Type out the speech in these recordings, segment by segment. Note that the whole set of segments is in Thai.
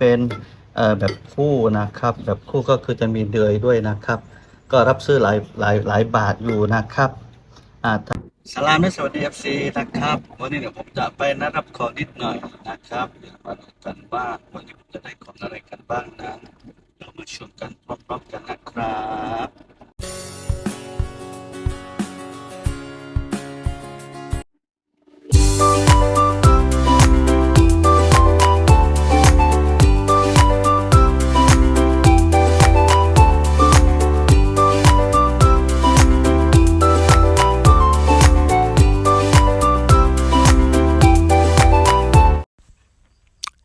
เป็นแบบคู่นะครับ แบบคู่ก็คือจะมีเดือยด้วยนะครับ ก็รับซื้อหลายหลายหลายบาทอยู่นะครับอ่าสลามและสวัสดีเอฟซีนะครับ วันนี้เดี๋ยวผมจะไปนัดรับของนิดหน่อยนะครับเดี๋ยวมาดูกันว่าวันนี้ผมจะได้ของอะไรกันบ้างนั้นเรามาชมกันพร้อมๆกันนะครับ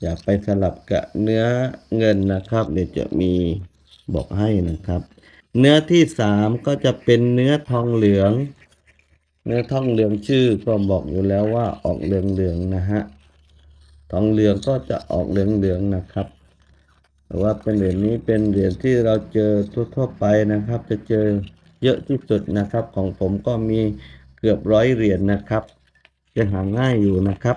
อย่าไปสลับกับเนื้อเงินนะครับ เดี๋ยวจะมีบอกให้นะครับ เนื้อที่สามก็จะเป็นเนื้อทองเหลือง เนื้อทองเหลืองชื่อก็บอกอยู่แล้วว่าออกเหลืองๆนะฮะทองเหลืองก็จะออกเหลืองๆนะครับแต่ว่าเป็นเหรียญนี้เป็นเหรียญที่เราเจอทั่วๆไปนะครับ จะเจอเยอะที่สุดนะครับ ของผมก็มีเกือบร้อยเหรียญนะครับจะหาง่ายอยู่นะครับ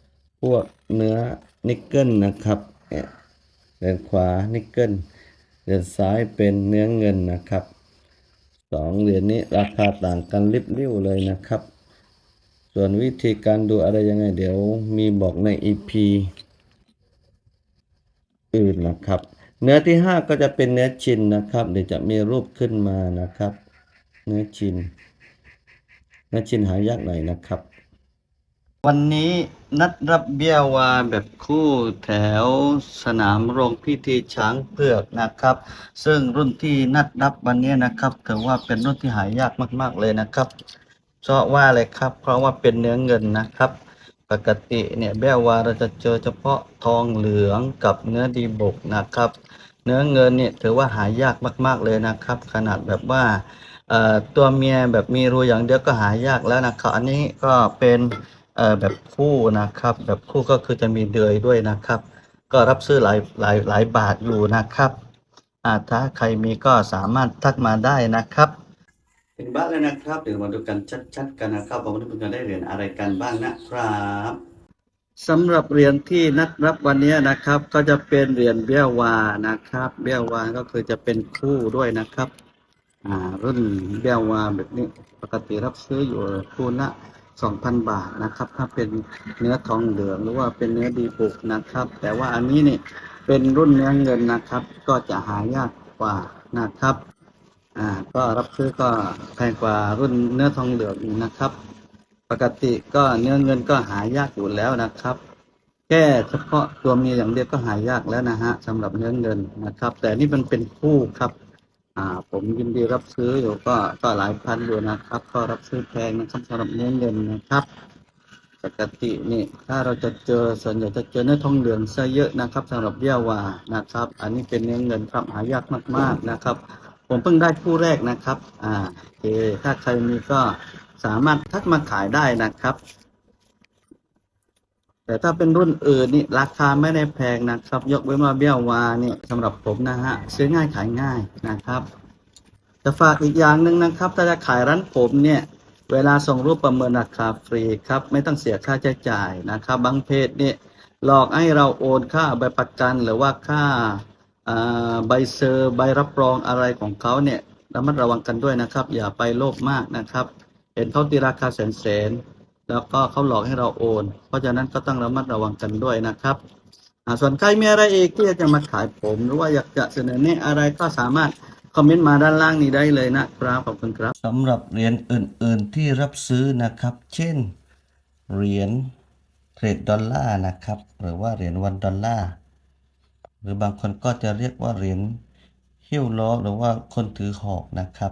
พวกเนื้อนิกเกิลนะครับเนี่ยเดินขวานิกเกิลเดินซ้ายเป็นเนื้อเงินนะครับสองเหรียญนี้ราคาต่างกันลิบเลิ่วเลยนะครับ ส่วนวิธีการดูอะไรยังไงเดี๋ยวมีบอกใน EP อื่นนะครับ เนื้อที่ห้าก็จะเป็นเนื้อชินนะครับ เดี๋ยวจะมีรูปขึ้นมานะครับ เนื้อชิน เนื้อชินหายากหน่อยนะครับ วันนี้นัดรับเบี้ยวาแบบคู่แถวสนามโรงพิธีช้างเผือกนะครับ ซึ่งรุ่นที่นัดรับวันนี้นะครับถือว่าเป็นรุ่นที่หายากมาก ๆ เลยนะครับ เพราะว่าอะไรครับ เพราะว่าเป็นเนื้อเงินนะครับ ปกติเนี่ยแบ้วาเราจะเจอเฉพาะทองเหลืองกับเนื้อดีบุกนะครับ เนื้อเงินเนี่ยถือว่าหายากมาก ๆเลยนะครับ ขนาดแบบว่าตัวเมียแบบมีรูอย่างเดียวก็หายากแล้วนะครับ อันนี้ก็เป็น แบบคู่นะครับ แบบคู่ก็คือจะมีเดือยด้วยนะครับ ก็รับซื้อหลายหลายหลายบาทอยู่นะครับอ่าถ้าใครมีก็สามารถทักมาได้นะครับ ถึงบ้านแล้วนะครับเดี๋ยวมาดูกันชัดๆกันนะครับว่าวันนี้คุณจะได้เหรียญอะไรกันบ้างนะครับสำหรับเหรียญที่นัดรับวันนี้นะครับ ก็จะเป็นเหรียญเบี้ยวานะครับ เบี้ยวาก็คือจะเป็นคู่ด้วยนะครับ อ่ารุ่นเบี้ยวาแบบนี้ปกติรับซื้ออยู่คู่ละ 2,000 บาทนะครับ ถ้าเป็นเนื้อทองเหลืองหรือว่าเป็นเนื้อดีบุกนะครับ แต่ว่าอันนี้นี่เป็นรุ่นเนื้อเงินนะครับ ก็จะหายากกว่านะครับอ่าก็รับซื้อก็แพงกว่ารุ่นเนื้อทองเหลืองอีกนะครับ ปกติก็เนื้อเงินก็หายากอยู่แล้วนะครับแค่เฉพาะตัวเมียอย่างเดียวก็หายากแล้วนะฮะสำหรับเนื้อเงินนะครับ แต่นี่มันเป็นคู่ครับ อ่า ผมยินดีรับซื้ออยู่ก็ก็หลายพันอยู่นะครับ ก็รับซื้อแพงนะครับสำหรับเนื้อเงินนะครับปกตินี่ถ้าเราจะเจอส่วนใหญ่จะเจอเนื้อทองเหลืองซะเยอะนะครับสำหรับเบี้ยวานะครับ อันนี้เป็นเนื้อเงินครับหายากมากๆนะครับ ผมเพิ่งได้คู่แรกนะครับ อ่าโอเคถ้าใครมีก็สามารถทักมาขายได้นะครับ แต่ถ้าเป็นรุ่นอื่นนี่ราคาไม่ได้แพงนะครับ ยกเว้นว่าเบี้ยววาเนี่ยสำหรับผมนะฮะซื้อง่ายขายง่ายนะครับจะฝากอีกอย่างหนึ่งนะครับ ถ้าจะขายร้านผมเนี่ยเวลาส่งรูปประเมินราคาฟรีครับไม่ต้องเสียค่าใช้จ่ายนะครับ บางเพจเนี่ยหลอกให้เราโอนค่าใบประกันหรือว่าค่าใบเซอร์ใบรับรองอะไรของเขาเนี่ยระมัดระวังกันด้วยนะครับ อย่าไปโลภมากนะครับ เห็นเขาตีราคาแสนๆ แล้วก็เขาหลอกให้เราโอน เพราะฉะนั้นก็ต้องระมัดระวังกันด้วยนะครับส่วนใครมีอะไรเอีกที่อยากจะมาขายผมหรือว่าอยากจะเสนอแนะอะไรก็สามารถคอมเมนต์มาด้านล่างนี้ได้เลยนะครับขอบคุณครับสำหรับเหรียญอื่น ๆ ที่รับซื้อนะครับ เช่นเหรียญเทรดดอลลาร์นะครับ หรือว่าเหรียญวันดอลลาร์หรือบางคนก็จะเรียกว่าเหรียญหิ้วล้อหรือว่าคนถือหอกนะครับ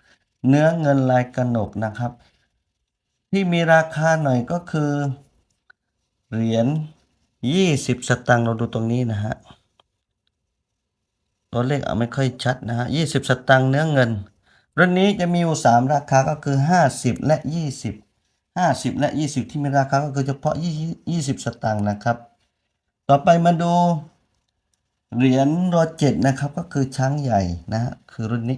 เนื้อเงินลายกระหนกนะครับ ที่มีราคาหน่อยก็คือ เหรียญ20 สตังค์เราดูตรงนี้นะฮะตัวเลขเอาไม่ค่อยชัดนะฮะ20สตังค์เนื้อเงิน รุ่นนี้จะมีอยู่ 3 ราคาก็คือ 50 และ 20 50 และ 20 ที่มีราคาก็คือเฉพาะ 20 สตังค์นะครับ ต่อไปมาดู เหรียญรอเจ็ดนะครับก็คือช้างใหญ่นะฮะคือรุ่นนี้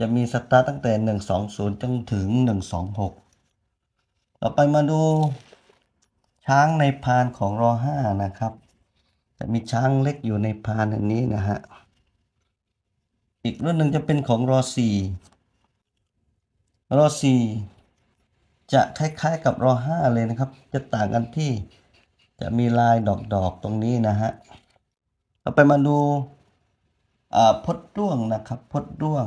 จะมีสตาร์ตตั้งแต่ 120 จนถึง 126 ต่อไปมาดูช้างในพานของรอ5นะครับ จะมีช้างเล็กอยู่ในพานอันนี้นะฮะ อีกรุ่นหนึ่งจะเป็นของรอ4รอ4จะคล้ายๆกับรอ5เลยนะครับ จะต่างกันที่จะมีลายดอกๆตรงนี้นะฮะ ต่อไปมาดูพดด้วงนะครับ พดด้วง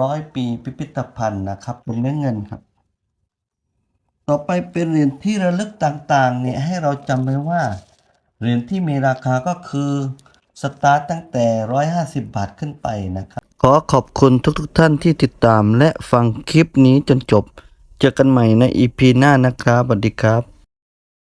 ร้อยปีพิพิธภัณฑ์นะครับ เป็นเนื้อเงินครับ ต่อไปเป็นเหรียญที่ระลึกต่างๆ เนี่ยให้เราจำไว้ว่า เหรียญที่มีราคาก็คือสตาร์ตตั้งแต่ 150 บาทขึ้นไปนะครับ ขอขอบคุณทุกๆทท่านที่ติดตามและฟังคลิปนี้จนจบ เจอกันใหม่ใน EP หน้านะครับสวัสดีครับ